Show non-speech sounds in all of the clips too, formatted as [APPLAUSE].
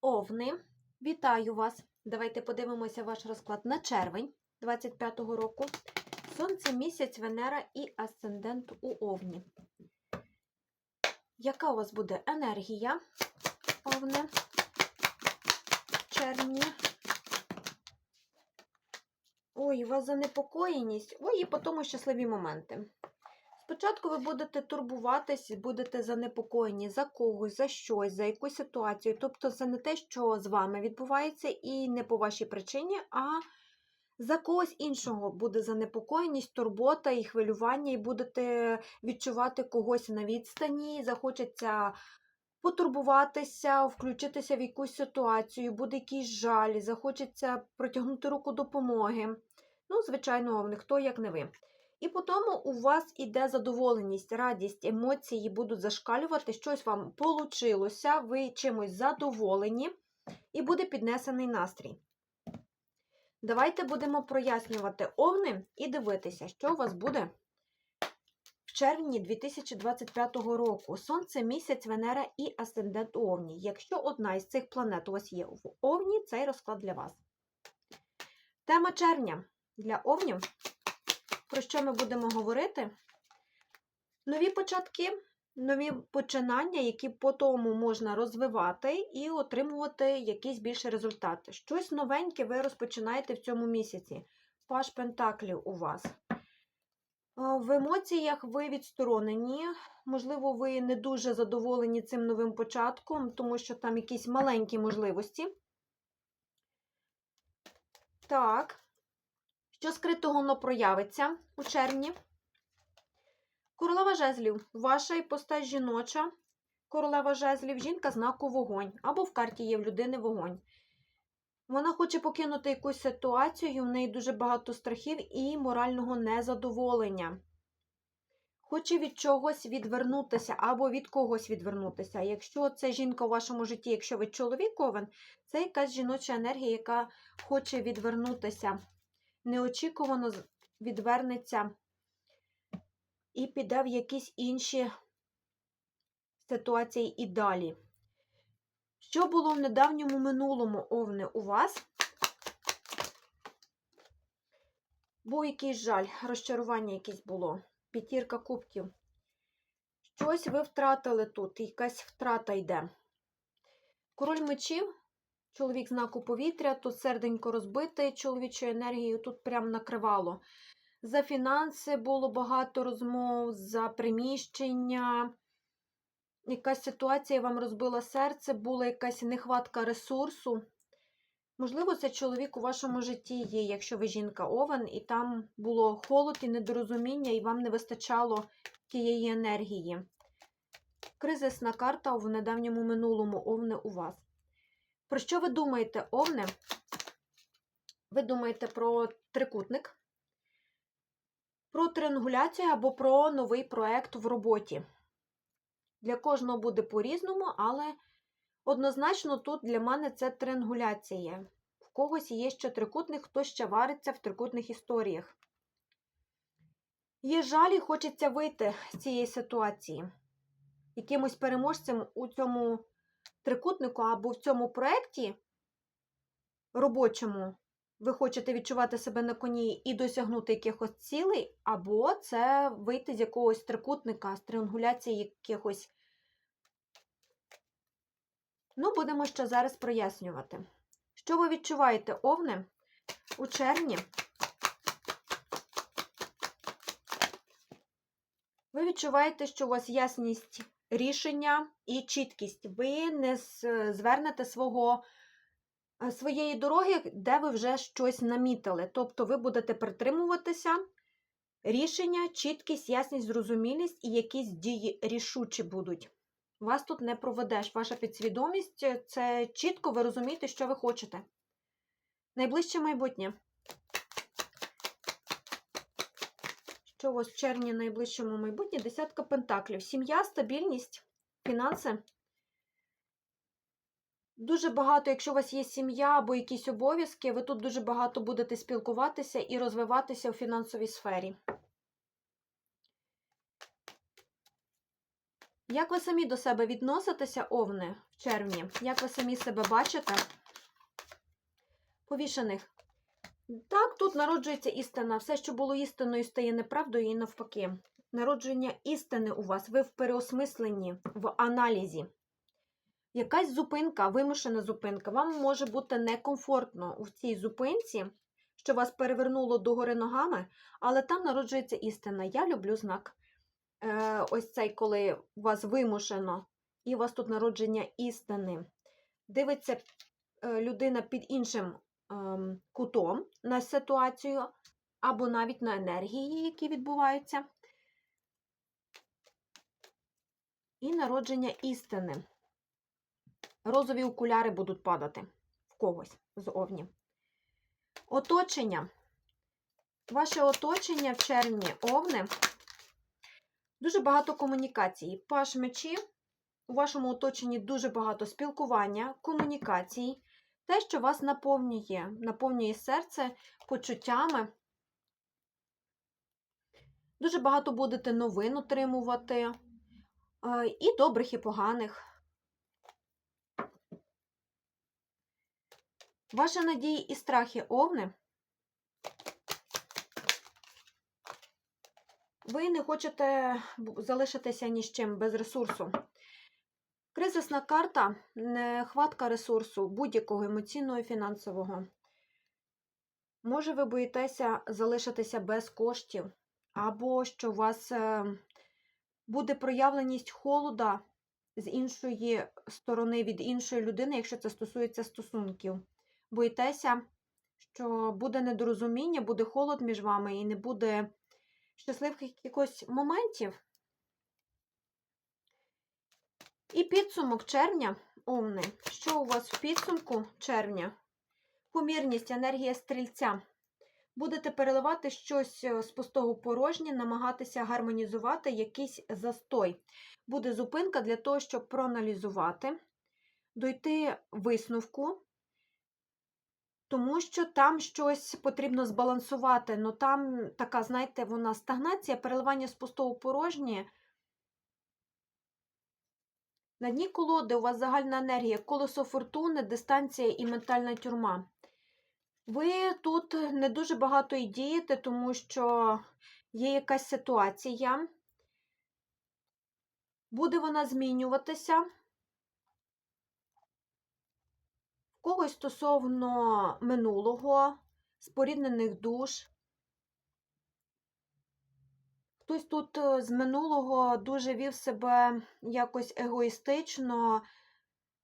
Овни, вітаю вас! Давайте подивимося ваш розклад на червень 25-го року. Сонце, місяць, Венера і асцендент у Овні. Яка у вас буде енергія, Овне, в червні? Ой, у вас занепокоєність. Ой, і потім щасливі моменти. Спочатку ви будете турбуватись, будете занепокоєні за когось, за щось, за якусь ситуацію. Тобто це не те, що з вами відбувається, і не по вашій причині, а за когось іншого буде занепокоєність, турбота і хвилювання, і будете відчувати когось на відстані, захочеться потурбуватися, включитися в якусь ситуацію, буде якийсь жаль, захочеться протягнути руку допомоги. Ну, звичайно, овни, хто як не ви. І потім у вас іде задоволеність, радість, емоції будуть зашкалювати, щось вам получилося, ви чимось задоволені, і буде піднесений настрій. Давайте будемо прояснювати овни і дивитися, що у вас буде в червні 2025 року. Сонце, місяць, Венера і асцендент у Овні. Якщо одна із цих планет у вас є в Овні, цей розклад для вас. Тема червня для овнів про що ми будемо говорити? Нові початки, нові починання, які по тому можна розвивати і отримувати якісь більші результати. Щось новеньке ви розпочинаєте в цьому місяці. Паш Пентаклів у вас. В емоціях ви відсторонені, можливо, ви не дуже задоволені цим новим початком, тому що там якісь маленькі можливості. Так. Що скритого воно проявиться у червні? Королева жезлів. Ваша іпостась жіноча. Королева жезлів, жінка знаку вогонь. Або в карті є в людини вогонь. Вона хоче покинути якусь ситуацію, в неї дуже багато страхів і морального незадоволення. Хоче від чогось відвернутися або від когось відвернутися. Якщо це жінка у вашому житті, якщо ви чоловік овен, це якась жіноча енергія, яка хоче відвернутися неочікувано відвернеться і піде в якісь інші ситуації і далі. Що було в недавньому минулому овне у вас? Був якийсь жаль, розчарування якесь було, п'ятірка кубків. Щось ви втратили тут, якась втрата йде. Король мечів Чоловік знаку повітря, тут серденько розбите чоловічою енергією, тут прям накривало. За фінанси було багато розмов, за приміщення. Якась ситуація вам розбила серце, була якась нехватка ресурсу. Можливо, це чоловік у вашому житті є, якщо ви жінка овен, і там було холод і недорозуміння, і вам не вистачало тієї енергії. Кризисна карта в недавньому минулому овне у вас. Про що ви думаєте, Овне? Ви думаєте про трикутник, про триангуляцію або про новий проект в роботі. Для кожного буде по-різному, але однозначно тут для мене це триангуляція. В когось є ще трикутник, хто ще вариться в трикутних історіях. Є жаль і хочеться вийти з цієї ситуації. Якимось переможцем у цьому трикутнику або в цьому проєкті робочому ви хочете відчувати себе на коні і досягнути якихось цілей, або це вийти з якогось трикутника, з триангуляції якихось. Ну, будемо ще зараз прояснювати. Що ви відчуваєте, овне, у червні? Ви відчуваєте, що у вас ясність рішення і чіткість. Ви не звернете свого, е, своєї дороги, де ви вже щось намітили. Тобто ви будете притримуватися рішення, чіткість, ясність, зрозумілість і якісь дії рішучі будуть. Вас тут не проведеш. Ваша підсвідомість це чітко ви розумієте, що ви хочете. Найближче майбутнє. Що вас в червні найближчому майбутнє? Десятка пентаклів. Сім'я, стабільність, фінанси. Дуже багато, якщо у вас є сім'я або якісь обов'язки, ви тут дуже багато будете спілкуватися і розвиватися у фінансовій сфері. Як ви самі до себе відноситеся, овни, в червні? Як ви самі себе бачите? Повішених. Так, тут народжується істина. Все, що було істиною, стає неправдою і навпаки. Народження істини у вас, ви в переосмисленні, в аналізі. Якась зупинка, вимушена зупинка. Вам може бути некомфортно у цій зупинці, що вас перевернуло догори ногами, але там народжується істина. Я люблю знак. Е, ось цей, коли вас вимушено, і у вас тут народження істини. Дивиться е, людина під іншим кутом на ситуацію, або навіть на енергії, які відбуваються. І народження істини. Розові окуляри будуть падати в когось зовні. Оточення. Ваше оточення в червні овни. Дуже багато комунікацій. Паш мечі. У вашому оточенні дуже багато спілкування, комунікацій. Те, що вас наповнює, наповнює серце почуттями. Дуже багато будете новин отримувати. е, І добрих, і поганих. Ваші надії і страхи овни. Ви не хочете залишитися ні з чим без ресурсу. Кризисна карта нехватка ресурсу будь-якого емоційного і фінансового. Може, ви боїтеся залишитися без коштів, або що у вас е, буде проявленість холода з іншої сторони від іншої людини, якщо це стосується стосунків. Боїтеся, що буде недорозуміння, буде холод між вами і не буде щасливих якихось моментів. І підсумок червня, Овни. Що у вас в підсумку червня? Помірність, енергія стрільця. Будете переливати щось е, з пустого порожнє, намагатися гармонізувати якийсь застой. Буде зупинка для того, щоб проаналізувати, дойти висновку, тому що там щось потрібно збалансувати. Ну там така, знаєте, вона стагнація, переливання з пустого порожнє. На дні колоди у вас загальна енергія, колесо фортуни, дистанція і ментальна тюрма. Ви тут не дуже багато і дієте, тому що є якась ситуація. Буде вона змінюватися. Когось стосовно минулого, споріднених душ. Хтось тут е, з минулого дуже вів себе якось егоїстично,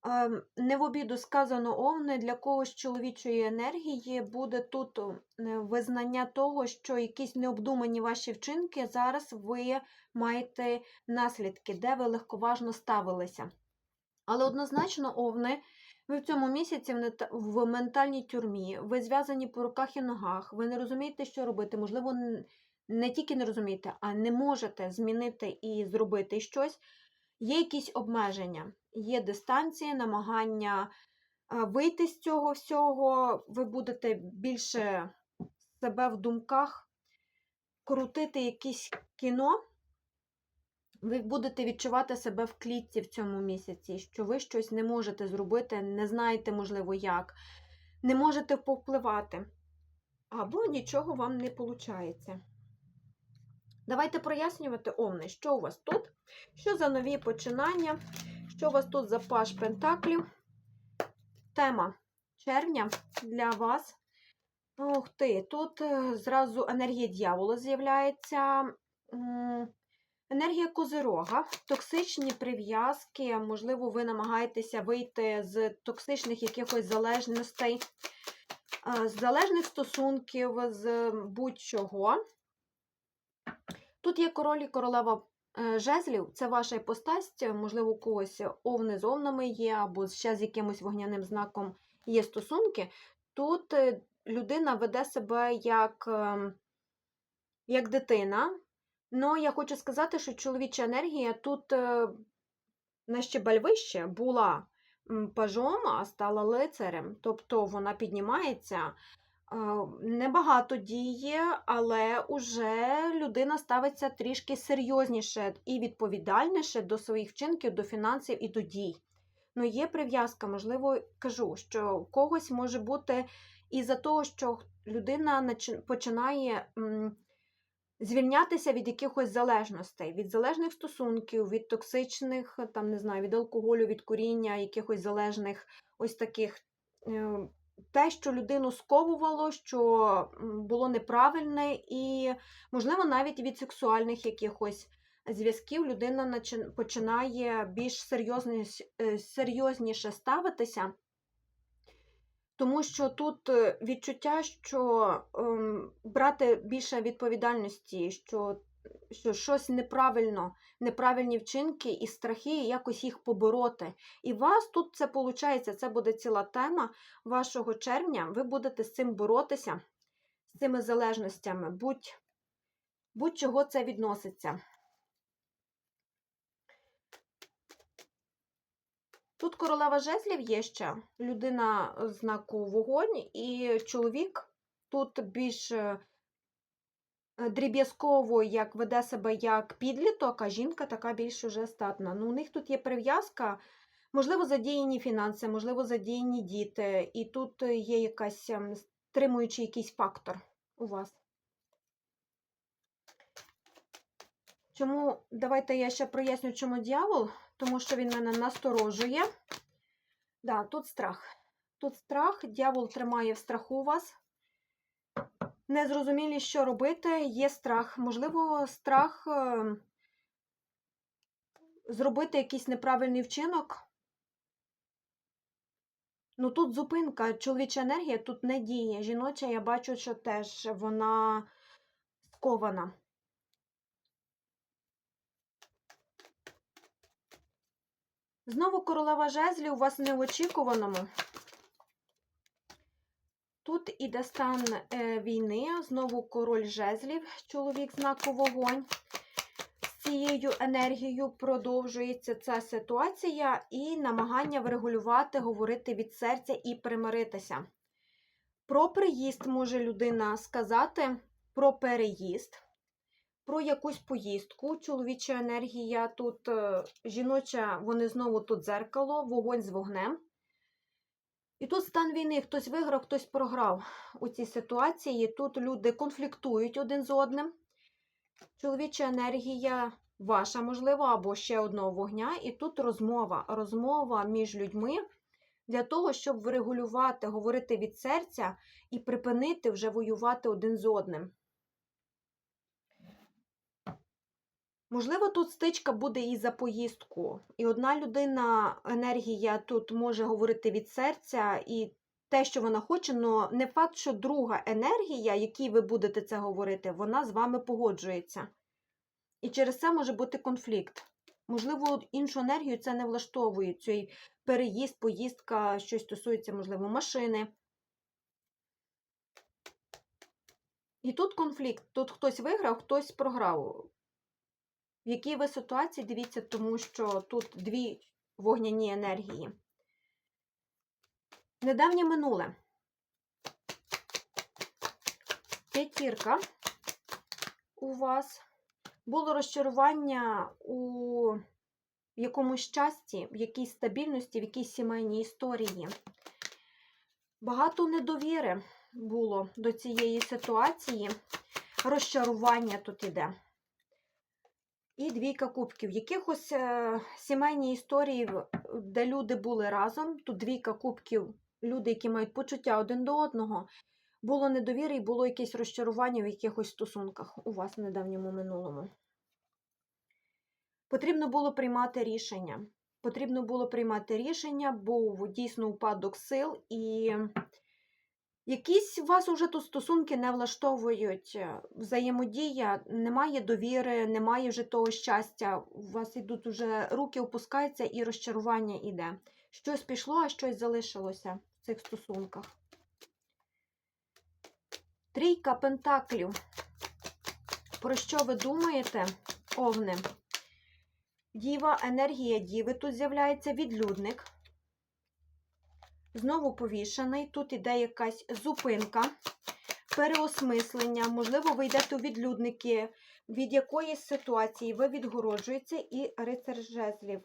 Ем, Не в обіду сказано овни, для когось чоловічої енергії буде тут е, визнання того, що якісь необдумані ваші вчинки зараз ви маєте наслідки, де ви легковажно ставилися. Але однозначно, овни, ви в цьому місяці в ментальній тюрмі, ви зв'язані по руках і ногах, ви не розумієте, що робити. Можливо, не тільки не розумієте, а не можете змінити і зробити щось. Є якісь обмеження, є дистанції, намагання вийти з цього всього, ви будете більше себе в думках крутити якесь кіно, ви будете відчувати себе в клітці в цьому місяці, що ви щось не можете зробити, не знаєте, можливо, як, не можете повпливати, або нічого вам не виходить. Давайте прояснювати Овни, що у вас тут, що за нові починання, що у вас тут за паш пентаклів. Тема червня для вас. Ух ти, тут е, зразу енергія дьявола з'являється. Енергія козирога, токсичні прив'язки, можливо, ви намагаєтеся вийти з токсичних якихось залежностей, е, з залежних стосунків, з будь-чого. Тут є король і королева е, жезлів, це ваша іпостась, можливо, у когось овни з овнами є, або ще з якимось вогняним знаком є стосунки. Тут е, людина веде себе як, ем, як дитина. Ну, я хочу сказати, що чоловіча енергія тут е, на щебель вище була пажом, а стала лицарем. Тобто вона піднімається, Небагато діє, але уже людина ставиться трішки серйозніше і відповідальніше до своїх вчинків, до фінансів і до дій. Ну, є прив'язка, можливо, кажу, що у когось може бути із-за того, що людина починає звільнятися від якихось залежностей, від залежних стосунків, від токсичних, там, не знаю, від алкоголю, від куріння, якихось залежних ось таких. Те, що людину сковувало, що було неправильне, і, можливо, навіть від сексуальних якихось зв'язків людина починає більш е, серйозніше ставитися, тому що тут е, відчуття, що ем, брати більше відповідальності, що, що щось неправильно, неправильні вчинки і страхи, і якось їх побороти. І вас тут це виходить, це буде ціла тема вашого червня. Ви будете з цим боротися, з цими залежностями, будь, будь-чого це відноситься. Тут королева жезлів є ще людина знаку вогонь, і чоловік тут більш е, дріб'язково як веде себе як підліток, а жінка така більш уже статна. Ну, у них тут є прив'язка, можливо, задіяні фінанси, можливо, задіяні діти, і тут є якась ем, стримуючий якийсь фактор у вас. Чому, давайте я ще проясню, чому дьявол, тому що він мене насторожує. Да, тут страх. Тут страх, дьявол тримає в страху вас. Незрозумілі, що робити, є страх. Можливо, страх е, зробити якийсь неправильний вчинок. Ну тут зупинка, чоловіча енергія тут не діє. Жіноча, я бачу, що теж вона скована. Знову королева жезлів у вас неочікуваному. Тут іде стан е, війни, знову король жезлів, чоловік знаку вогонь. З цією енергією продовжується ця ситуація і намагання врегулювати, говорити від серця і примиритися. Про приїзд може людина сказати, про переїзд, про якусь поїздку. Чоловіча енергія тут е, жіноча, вони знову тут дзеркало, вогонь з вогнем. І тут стан війни, хтось виграв, хтось програв у цій ситуації. Тут люди конфліктують один з одним. Чоловіча енергія ваша, можливо, або ще одного вогня. І тут розмова. Розмова між людьми для того, щоб врегулювати, говорити від серця і припинити вже воювати один з одним. Можливо, тут стичка буде і за поїздку. І одна людина, енергія тут може говорити від серця і те, що вона хоче, але не факт, що друга енергія, якій ви будете це говорити, вона з вами погоджується. І через це може бути конфлікт. Можливо, іншу енергію це не влаштовує. Цей переїзд, поїздка, щось стосується, можливо, машини. І тут конфлікт. Тут хтось виграв, хтось програв. В якій ви ситуації, дивіться, тому що тут дві вогняні енергії. Недавнє минуле. П'ятірка у вас. Було розчарування у якомусь щасті, в якійсь стабільності, в якійсь сімейній історії. Багато недовіри було до цієї ситуації. Розчарування тут іде. І двійка кубків. Якихось е, сімейні історії, де люди були разом. Тут двійка кубків, люди, які мають почуття один до одного. Було недовіри і було якесь розчарування в якихось стосунках у вас в недавньому минулому. Потрібно було приймати рішення. Потрібно було приймати рішення, був дійсно упадок сил, і якісь у вас уже тут стосунки не влаштовують. е, Взаємодія, немає довіри, немає вже того щастя. У вас ідуть уже руки опускаються і розчарування іде. Щось пішло, а щось залишилося в цих стосунках. Трійка пентаклів. Про що ви думаєте, овни? Діва, енергія діви тут з'являється відлюдник. Знову повішений. Тут іде якась зупинка, переосмислення. Можливо, ви йдете у відлюдники, від якоїсь ситуації ви відгороджуєте і рицар жезлів.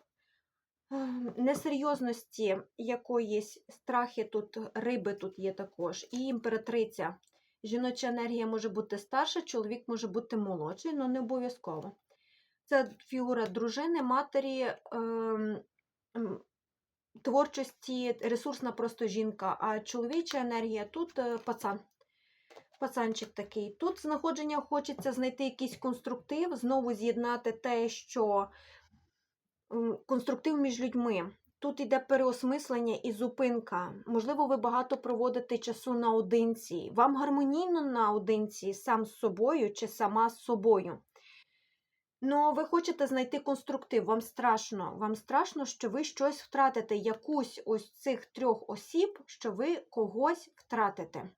Ем, Несерйозності якоїсь страхи тут, риби тут є також. І імператриця. Жіноча енергія може бути старша, чоловік може бути молодший, але не обов'язково. Це фігура дружини, матері, ем, творчості, ресурсна просто жінка, а чоловіча енергія тут е, пацан. Пацанчик такий. Тут знаходження хочеться знайти якийсь конструктив, знову з'єднати те, що конструктив між людьми. Тут йде переосмислення і зупинка. Можливо, ви багато проводите часу наодинці. Вам гармонійно наодинці сам з собою чи сама з собою. Ну, ви хочете знайти конструктив, вам страшно. Вам страшно, що ви щось втратите, якусь ось цих трьох осіб, що ви когось втратите.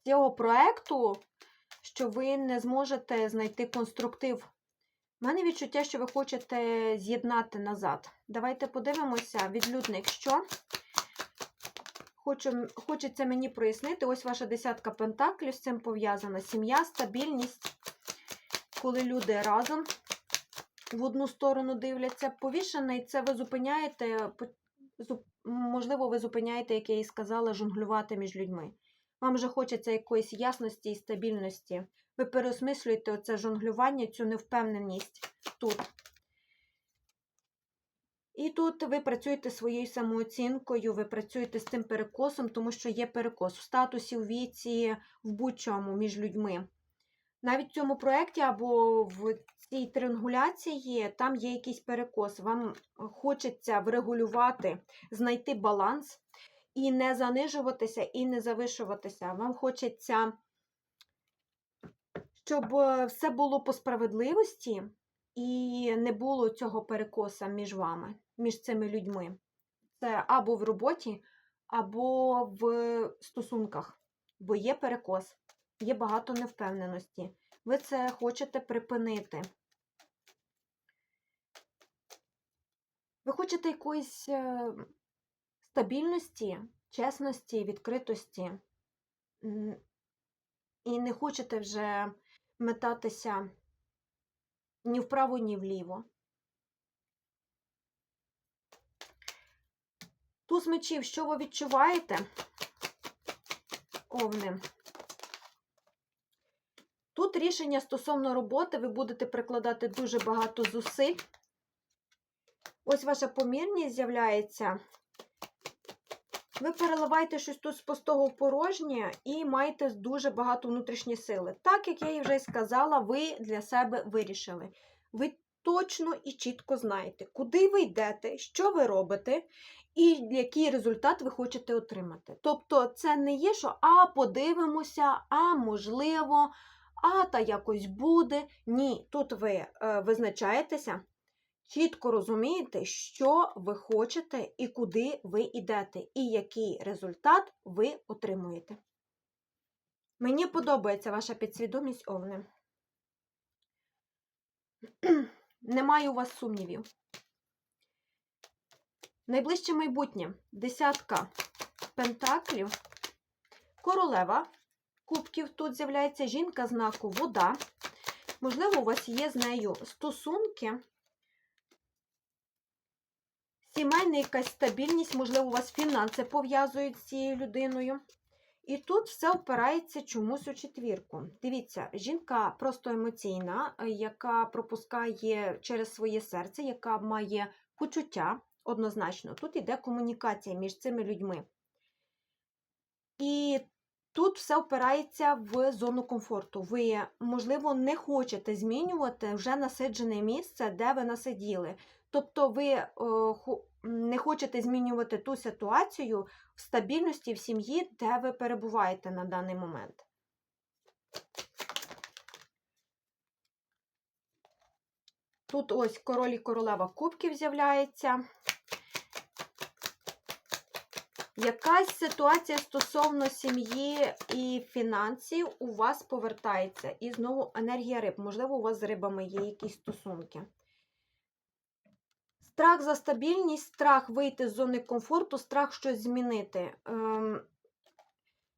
З цього проекту, що ви не зможете знайти конструктив. У мене відчуття, що ви хочете з'єднати назад. Давайте подивимося, відлюдник, що Хочу, хочеться мені прояснити. Ось ваша десятка пентаклів з цим пов'язана. Сім'я, стабільність, коли люди разом в одну сторону дивляться. Повішений це ви зупиняєте, можливо, ви зупиняєте, як я і сказала, жонглювати між людьми. Вам вже хочеться якоїсь ясності і стабільності. Ви переосмислюєте оце жонглювання, цю невпевненість тут. І тут ви працюєте своєю самооцінкою, ви працюєте з цим перекосом, тому що є перекос в статусі, у віці, в будь-чому між людьми. Навіть в цьому проєкті або в цій триангуляції там є якийсь перекос. Вам хочеться врегулювати, знайти баланс і не занижуватися, і не завишуватися. Вам хочеться, щоб е, все було по справедливості і не було цього перекоса між вами, між цими людьми. Це або в роботі, або в стосунках, бо є перекос, є багато невпевненості. Ви це хочете припинити. Ви хочете якоїсь е, стабільності, чесності, відкритості. І не хочете вже метатися ні вправо, ні вліво. Туз мечів, що ви відчуваєте? Овни. Тут рішення стосовно роботи, ви будете прикладати дуже багато зусиль. Ось ваша помірність з'являється. Ви переливаєте щось тут з пустого в порожнє і маєте дуже багато внутрішні сили. Так, як я і вже сказала, ви для себе вирішили. Ви точно і чітко знаєте, куди ви йдете, що ви робите, і який результат ви хочете отримати. Тобто, це не є, що а подивимося, а можливо, а та якось буде. Ні, тут ви е, визначаєтеся чітко розумієте, що ви хочете і куди ви йдете, і який результат ви отримуєте. Мені подобається ваша підсвідомість овни. [CLEARS THROAT] Немає у вас сумнівів. Найближче майбутнє десятка пентаклів, королева кубків. Тут з'являється жінка знаку вода. Можливо, у вас є з нею стосунки. Сімейна якась стабільність, можливо, у вас фінанси пов'язують з цією людиною. І тут все опирається чомусь у четвірку. Дивіться, жінка просто емоційна, яка пропускає через своє серце, яка має почуття однозначно. Тут йде комунікація між цими людьми. І тут все опирається в зону комфорту. Ви, можливо, не хочете змінювати вже насиджене місце, де ви насиділи. Тобто ви е, не хочете змінювати ту ситуацію в стабільності в сім'ї, де ви перебуваєте на даний момент. Тут ось король і королева кубків з'являється. Якась ситуація стосовно сім'ї і фінансів у вас повертається. І знову енергія риб. Можливо, у вас з рибами є якісь стосунки. Страх за стабільність, страх вийти з зони комфорту, страх щось змінити. Ем,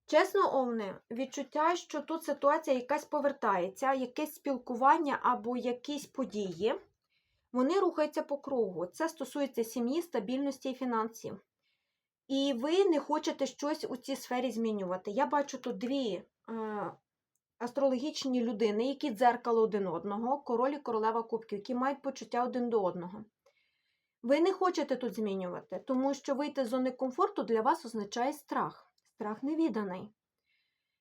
чесно, Овне, відчуття, що тут ситуація якась повертається, якесь спілкування або якісь події. Вони рухаються по кругу. Це стосується сім'ї, стабільності і фінансів. І ви не хочете щось у цій сфері змінювати. Я бачу тут дві е, астрологічні людини, які дзеркало один одного, король і королева кубків, які мають почуття один до одного. Ви не хочете тут змінювати, тому що вийти з зони комфорту для вас означає страх. Страх невіданий.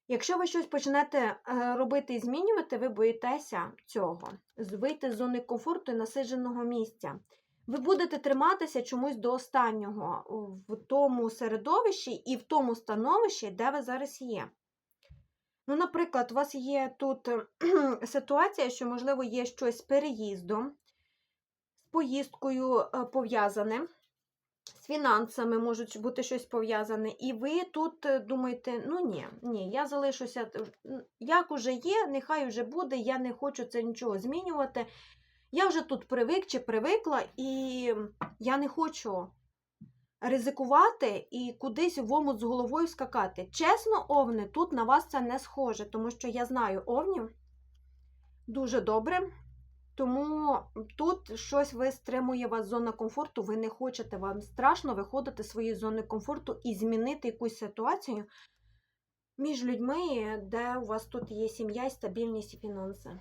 Якщо ви щось почнете е, робити і змінювати, ви боїтеся цього, вийти з зони комфорту і насидженого місця. Ви будете триматися чомусь до останнього в тому середовищі і в тому становищі, де ви зараз є. Ну, наприклад, у вас є тут ситуація, що, можливо, є щось з переїздом, з поїздкою е, пов'язане, з фінансами можуть бути щось пов'язане, і ви тут е, думаєте, ну ні, ні, я залишуся, як уже є, нехай вже буде, я не хочу це нічого змінювати. Я вже тут привик чи привикла, і я не хочу ризикувати і кудись в омут з головою скакати. Чесно, овни, тут на вас це не схоже, тому що я знаю овнів дуже добре. Тому тут щось ви стримує вас зона комфорту, ви не хочете, вам страшно виходити з своєї зони комфорту і змінити якусь ситуацію між людьми, де у вас тут є сім'я, і стабільність і фінанси.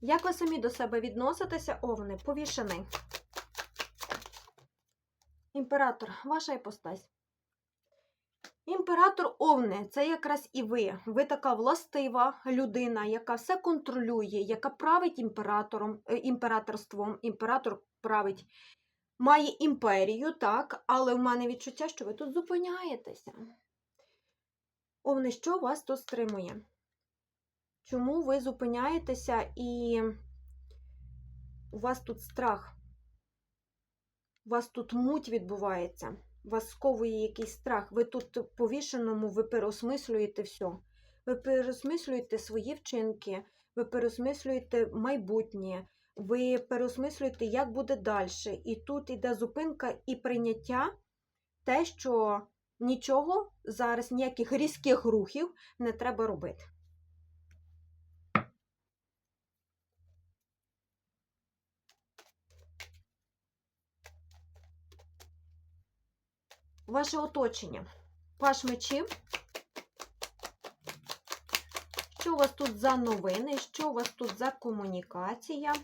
Як ви самі до себе відноситеся, овни? Повішений. Імператор, ваша іпостась. Імператор Овни це якраз і ви. Ви така властива людина, яка все контролює, яка править імператором, е, імператорством. Імператор править, має імперію, так, але в мене відчуття, що ви тут зупиняєтеся. Овни, що вас тут стримує? Чому ви зупиняєтеся і у вас тут страх? У вас тут муть відбувається, вас сковує якийсь страх. Ви тут повішеному, ви переосмислюєте все. Ви переосмислюєте свої вчинки, ви переосмислюєте майбутнє, ви переосмислюєте, як буде далі. І тут іде зупинка і прийняття те, що нічого зараз, ніяких різких рухів не треба робити. Ваше оточення. Паш мечів. Що у вас тут за новини? Що у вас тут за комунікація?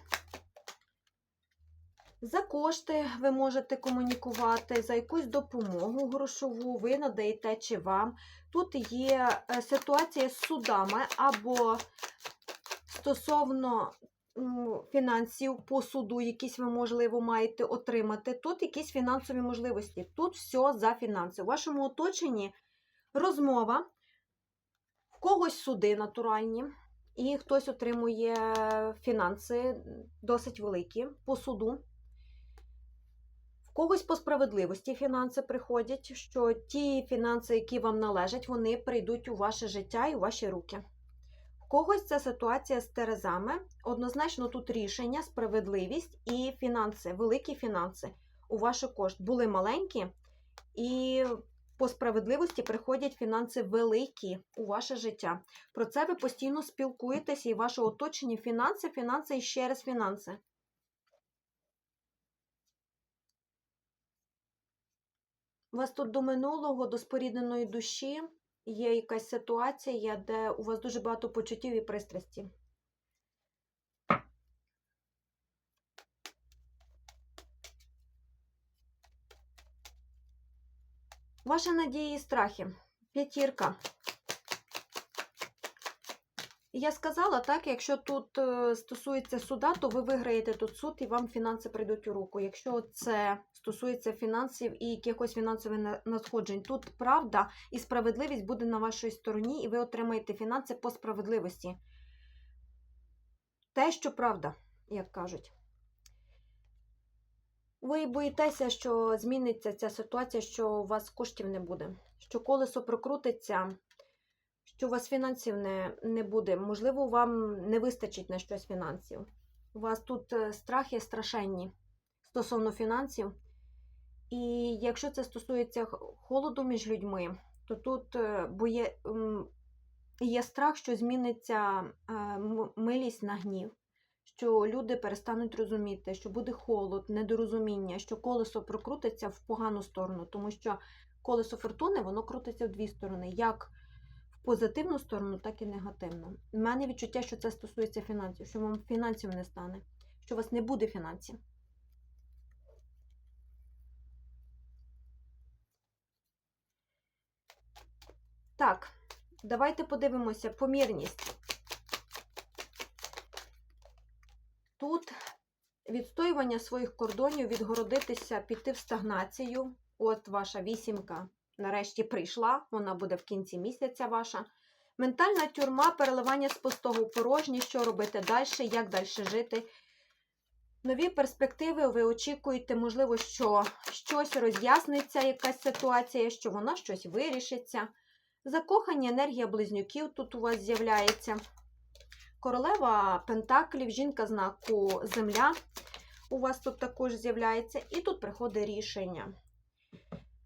За кошти ви можете комунікувати, за якусь допомогу грошову ви надаєте чи вам. Тут є е, ситуація з судами або стосовно фінансів по суду, якісь ви, можливо, маєте отримати. Тут якісь фінансові можливості. Тут все за фінанси. У вашому оточенні розмова, в когось суди натуральні, і хтось отримує фінанси досить великі по суду. Когось по справедливості фінанси приходять, що ті фінанси, які вам належать, вони прийдуть у ваше життя і у ваші руки. Когось це ситуація з терезами. Однозначно тут рішення, справедливість і фінанси, великі фінанси у ваш кошт були маленькі, і по справедливості приходять фінанси великі у ваше життя. Про це ви постійно спілкуєтеся і ваше оточення фінанси, фінанси і ще раз фінанси. У вас тут до минулого, до спорідненої душі є якась ситуація, де у вас дуже багато почуттів і пристрасті. Ваші надії і страхи. П'ятірка. Я сказала, так, якщо тут е, стосується суда, то ви виграєте тут суд і вам фінанси прийдуть у руку. Якщо це стосується фінансів і якихось фінансових надходжень, тут правда і справедливість буде на вашій стороні, і ви отримаєте фінанси по справедливості. Те, що правда, як кажуть. Ви боїтеся, що зміниться ця ситуація, що у вас коштів не буде, що колесо прокрутиться, що у вас фінансів не, не буде. Можливо, вам не вистачить на щось фінансів. У вас тут е, страхи страшенні стосовно фінансів. І якщо це стосується холоду між людьми, то тут е, бо є, страх, що зміниться е, милість на гнів, що люди перестануть розуміти, що буде холод, недорозуміння, що колесо прокрутиться в погану сторону, тому що колесо фортуни воно крутиться в дві сторони, як позитивну сторону, так і негативну. У мене відчуття, що це стосується фінансів, що вам фінансів не стане, що у вас не буде фінансів. Так, давайте подивимося помірність. Тут відстоювання своїх кордонів, відгородитися, піти в стагнацію. От ваша вісімка нарешті прийшла, вона буде в кінці місяця ваша. Ментальна тюрма, переливання з пустого в порожнє, що робити далі, як далі жити. Нові перспективи ви очікуєте, можливо, що щось роз'ясниться, якась ситуація, що вона щось вирішиться. Закохані енергія близнюків тут у вас з'являється. Королева Пентаклів, жінка знаку Земля. У вас тут також з'являється. І тут приходить рішення.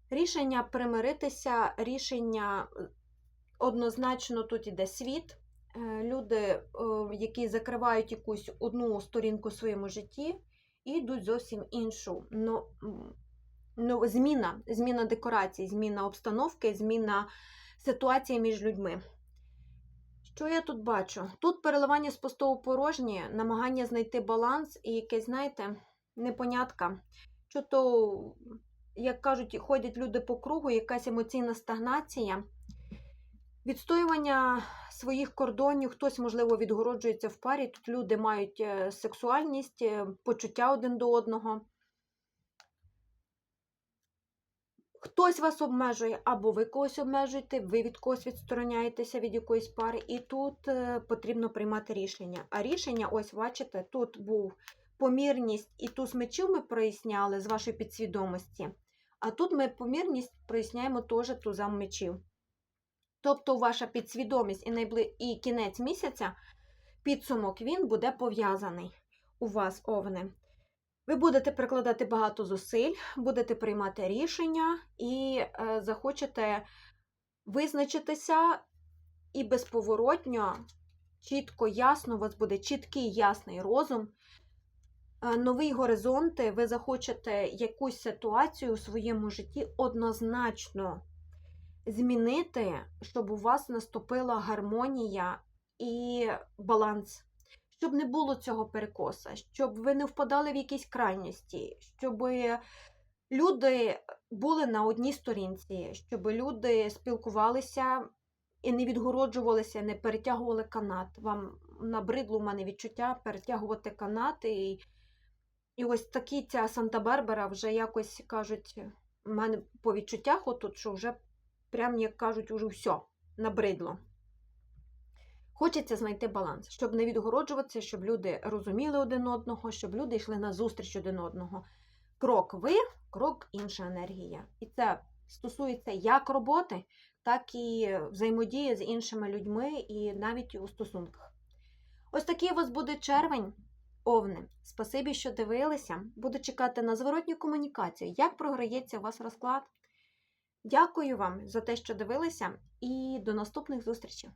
Рішення примиритися, рішення е, однозначно тут іде світ. Е, Люди, е, які закривають якусь одну сторінку в своєму житті, і йдуть зовсім іншу. М, ну, зміна, зміна декорацій, зміна обстановки, зміна ситуації між людьми. Що я тут бачу? Тут переливання з пустого порожнє, намагання знайти баланс і якесь, знаєте, непонятка. Що то, як кажуть, ходять люди по кругу, якась емоційна стагнація. Відстоювання своїх кордонів, хтось, можливо, відгороджується в парі. Тут люди мають е, сексуальність, е, почуття один до одного. Хтось вас обмежує, або ви когось обмежуєте, ви від когось відстороняєтеся від якоїсь пари, і тут е, потрібно приймати рішення. А рішення, ось бачите, тут був помірність і туз мечів ми проясняли з вашої підсвідомості, а тут ми помірність проясняємо теж тузам мечів. Тобто ваша підсвідомість і, найбли... і кінець місяця, підсумок він буде пов'язаний у вас, овни. Ви будете прикладати багато зусиль, будете приймати рішення і е, захочете визначитися і безповоротньо, чітко, ясно, у вас буде чіткий ясний розум, е, нові горизонти, ви захочете якусь ситуацію у своєму житті однозначно змінити, щоб у вас наступила гармонія і баланс щоб не було цього перекоса, щоб ви не впадали в якісь крайності, щоб люди були на одній сторінці, щоб люди спілкувалися і не відгороджувалися, не перетягували канат. Вам набридло в мене відчуття перетягувати канат. І, і ось такі ця Санта-Барбара вже якось кажуть, в мене по відчуттях, отут, що вже, прям як кажуть, уже все, набридло. Хочеться знайти баланс, щоб не відгороджуватися, щоб люди розуміли один одного, щоб люди йшли на зустріч один одного. Крок ви, крок інша енергія. І це стосується як роботи, так і взаємодії з іншими людьми і навіть у стосунках. Ось такий у вас буде червень, овни. Спасибі, що дивилися. Буду чекати на зворотню комунікацію, як програється у вас розклад. Дякую вам за те, що дивилися, і до наступних зустрічей!